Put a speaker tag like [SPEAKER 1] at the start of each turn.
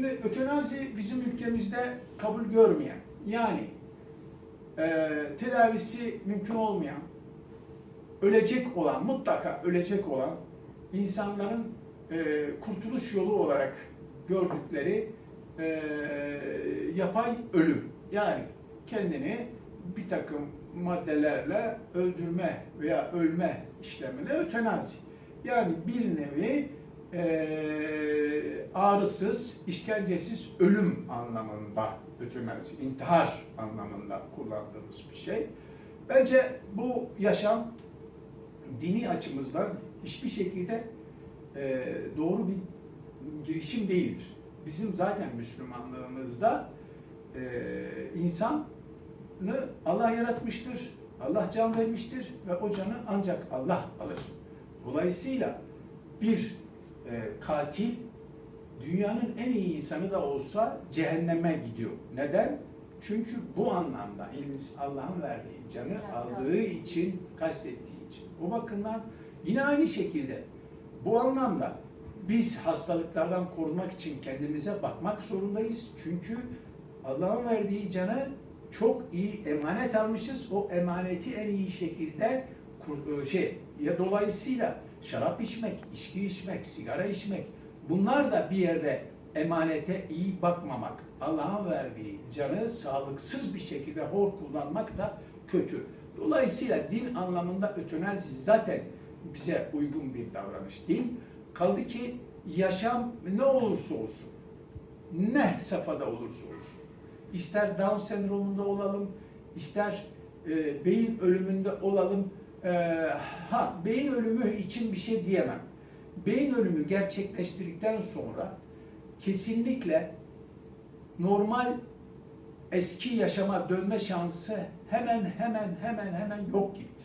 [SPEAKER 1] Şimdi ötenazi bizim ülkemizde kabul görmeyen, yani e, tedavisi mümkün olmayan, ölecek olan, mutlaka ölecek olan insanların e, kurtuluş yolu olarak gördükleri e, yapay ölüm. Yani kendini bir takım maddelerle öldürme veya ölme işlemine ötenazi. Yani bir nevi e, ağrısız, işkencesiz ölüm anlamında ötenazi, intihar anlamında kullandığımız bir şey. Bence bu yaşam dini açımızdan hiçbir şekilde e, doğru bir girişim değildir. Bizim zaten Müslümanlığımızda e, insanı Allah yaratmıştır, Allah can vermiştir ve o canı ancak Allah alır. Dolayısıyla bir e, katil dünyanın en iyi insanı da olsa cehenneme gidiyor. Neden? Çünkü bu anlamda Allah'ın verdiği canı aldığı için, kastettiği için. O bakımdan yine aynı şekilde bu anlamda biz hastalıklardan korunmak için kendimize bakmak zorundayız. Çünkü Allah'ın verdiği canı çok iyi emanet almışız. O emaneti en iyi şekilde kur- şey ya dolayısıyla şarap içmek, içki içmek, sigara içmek bunlar da bir yerde emanete iyi bakmamak. Allah'ın verdiği canı sağlıksız bir şekilde hor kullanmak da kötü. Dolayısıyla din anlamında ötenazi zaten bize uygun bir davranış değil. Kaldı ki yaşam ne olursa olsun, ne safhada olursa olsun, ister Down sendromunda olalım, ister e, beyin ölümünde olalım, e, ha beyin ölümü için bir şey diyemem. Beyin ölümü gerçekleştirdikten sonra kesinlikle normal eski yaşama dönme şansı hemen hemen hemen hemen yok gibidir.